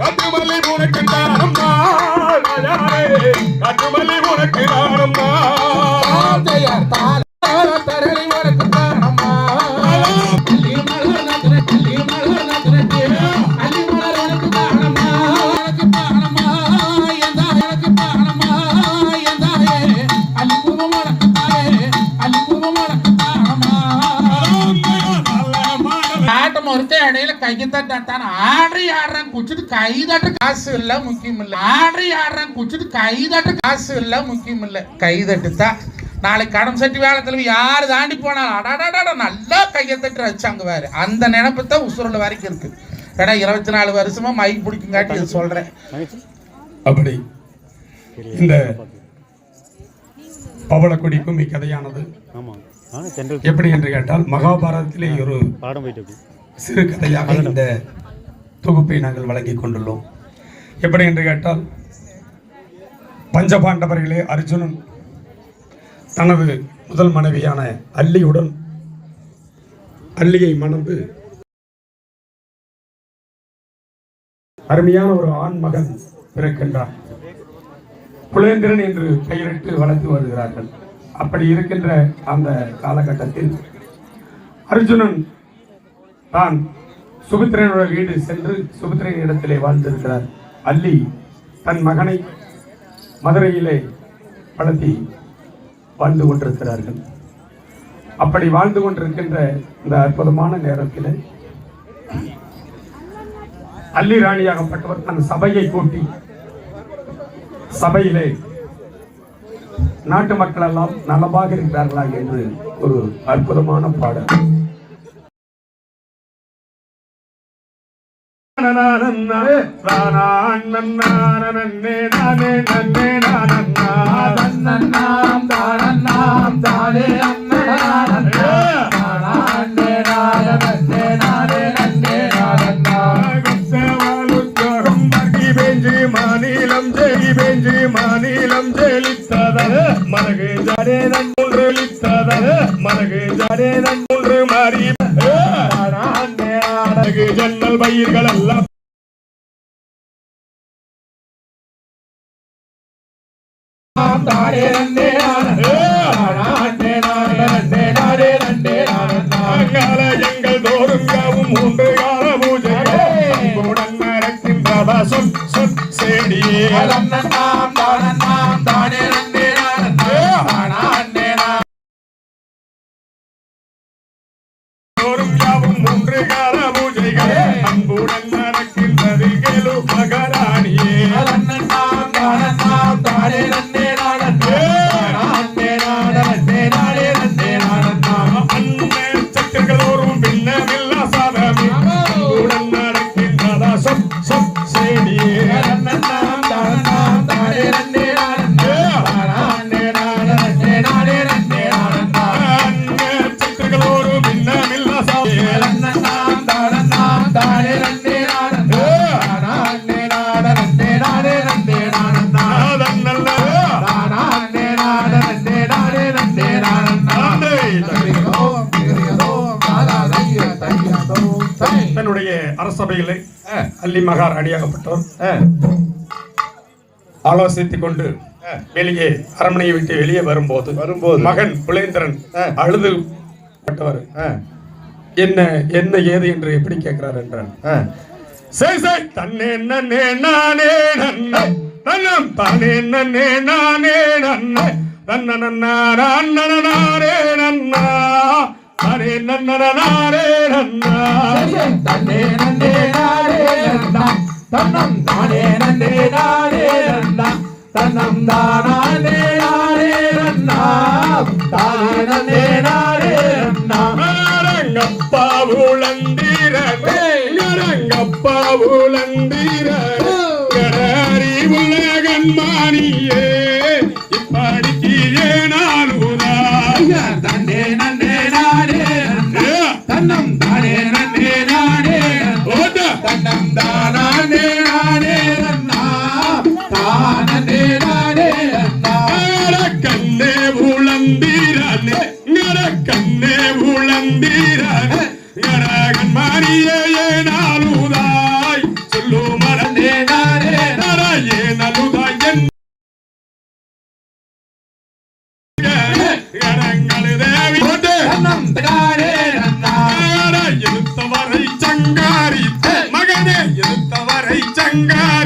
கட்டுமல்லி உனக்கு நானம்மா ராஜாவே உனக்கு தட்டான் ஆடி ஆடுறான் குச்சிட்டு கை தட்ட காசு இல்ல முக்கியம் இல்ல. ஆடி ஆடுறான் குச்சிட்டு கை தட்ட காசு இல்ல முக்கியம் இல்ல. கை தட்டுத்தான் நாளைக்கு கடன் சட்டி வேலை யாரு தாண்டி போனாலும் அடாடாடா நல்லா கையை தட்டு வச்சாங்க வேறு அந்த நினைப்பு தான் உசுருள்ள வரைக்கும் இருக்கு. ஏன்னா இருபத்தி நாலு வருஷமா மைக் பிடிக்குங்காட்டி இது சொல்றேன். அப்படி இந்த பவளக்குடி கதையானது எப்படி என்று கேட்டால் மகாபாரதத்திலே ஒரு பாடம் போயிட்டு இருக்கு சிறு கதையாக இந்த தொகுப்பை நாங்கள் வழங்கிக் கொண்டுள்ளோம். எப்படி என்று கேட்டால் பஞ்சபாண்டவர்களே அர்ஜுனன் தனது முதல் மனைவியான அல்லியுடன் அல்லியை மணந்து அருமையான ஒரு ஆண் மகன் பிறக்கின்றான் புலேந்திரன் என்று பெயரிட்டு வளர்த்து வருகிறார்கள். அப்படி இருக்கின்ற அந்த காலகட்டத்தில் அர்ஜுனன் தான் சுபித்திரனோட வீடு சென்று சுபித்திரன் இடத்திலே வாழ்ந்திருக்கிறார். அல்லி தன் மகனை மதுரையிலே வளர்த்தி வாழ்ந்து கொண்டிருக்கிறார்கள். அப்படி வாழ்ந்து கொண்டிருக்கின்ற இந்த அற்புதமான நேரத்தில் அல்லி ராணியாகப்பட்டவர் தன் சபையை கூட்டி சபையிலே நாட்டு மக்கள் எல்லாம் நலமாக இருக்கிறார்களா என்று ஒரு அற்புதமான பாடல். தன்னன்னாம் தானன்னாம் தானே அண்ணே நானே நானே நானே நன்னே நானன்னா மாநிலம் ஜெயி பெஞ்சு மாநிலம் ஜெயித்தத மனகு ஜடே மூன்று லித்தத மனகு ஜடே மூன்று மாறி ஜன்னல் பயிர்கள் எல்லாம் எங்கள் தோறும் யாவும் மூன்று கால பூஜை. உடன் நடக்கின்றதா சொல் சேடியே தன்னன்னாம் தானன்னாம் தானே நன்னே நானன்னா நானே தோறும் யாவும் மூன்று கால பூஜைகள் அரசபையிலே அல்லி மகாராணியாகப்பட்டவர் ஆலோசித்துக் கொண்டு வெளியே அரண்மனையை விட்டு வெளியே வரும்போது வரும்போது. மகன் புலேந்திரன் அழுது பட்டவர் என்ன என்ன ஏது என்று எப்படி கேட்கிறார் என்றான். சரி சரி தன்னே நன்னே நானே நன்ன தன்னம் தானே நன்னே நானே நன்ன தன்ன நன்னா நானே நன்னா தானே நன்ன நானே நன்னா. தன்னே நன்னே நானே நன்னா தன்னம் தானே நன்னே நானே நன்னா. தன்னம் தானே நானே நன்னா. தானே நன்னே நானே நன்னா. அரங்கப்பா உளந்தீரே அரங்கப்பா உளந்தீரே. கராரி உலகன் மானியே. சங்காரி. மகனே எதிர்த்தவரை சங்காரி.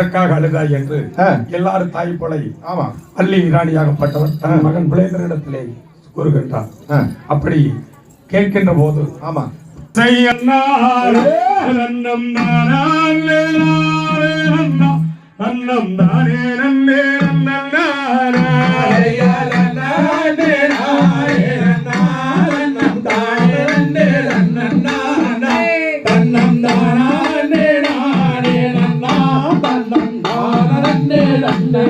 எதற்காக அழுதாய் என்று எல்லாரும் தாய் போலை ஆமா. அல்லி இராணியாகப்பட்டவர் தன் மகன் பிளேதரிடத்திலே கூறுகின்றார் அப்படி கேட்கின்ற போது ஆமா. அன்னம் தானே நன்னே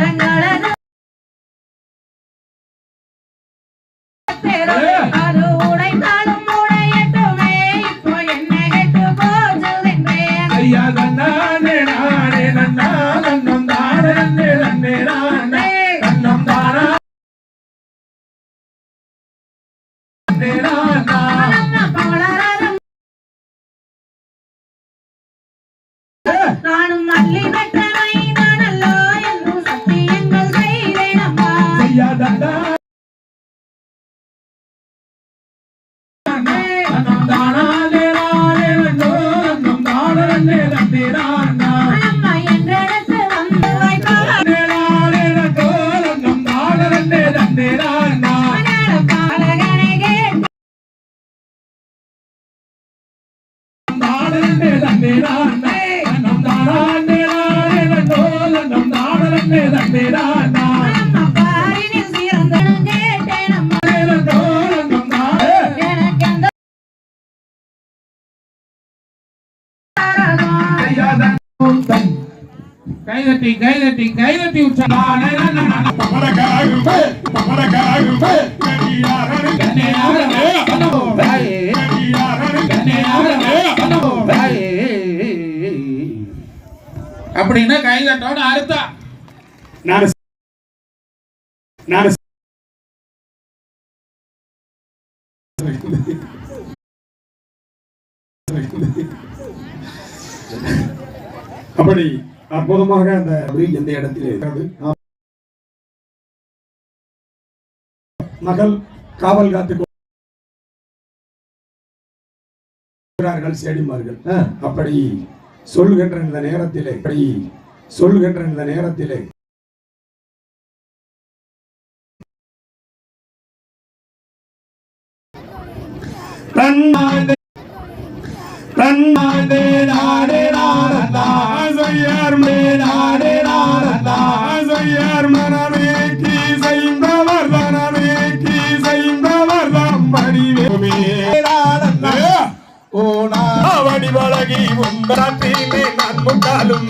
రంగళ நானும் கைதட்டி கைதட்டி கைதட்டி அப்படின்னா கைதட்டோட அர்த்தம் நான் நான் அப்படி அற்புதமாக அந்த எந்த இடத்திலே இருக்கிறது? மகள் காவல் காத்து சேடிமார்கள். அப்படி சொல்கின்ற இந்த நேரத்திலே அப்படி சொல்கின்ற இந்த நேரத்திலே நாரதா செய்யார் மனமே கீ செய்தவர் தனமே கீ செய் வழகி உந்தாத்திலே நான் முட்டாலும்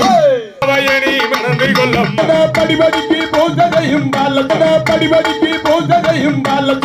அவயனி மறந்து கொள்ளும் படிபடிக்கு போசதையும் பால படிபடிக்கு போசதையும் பால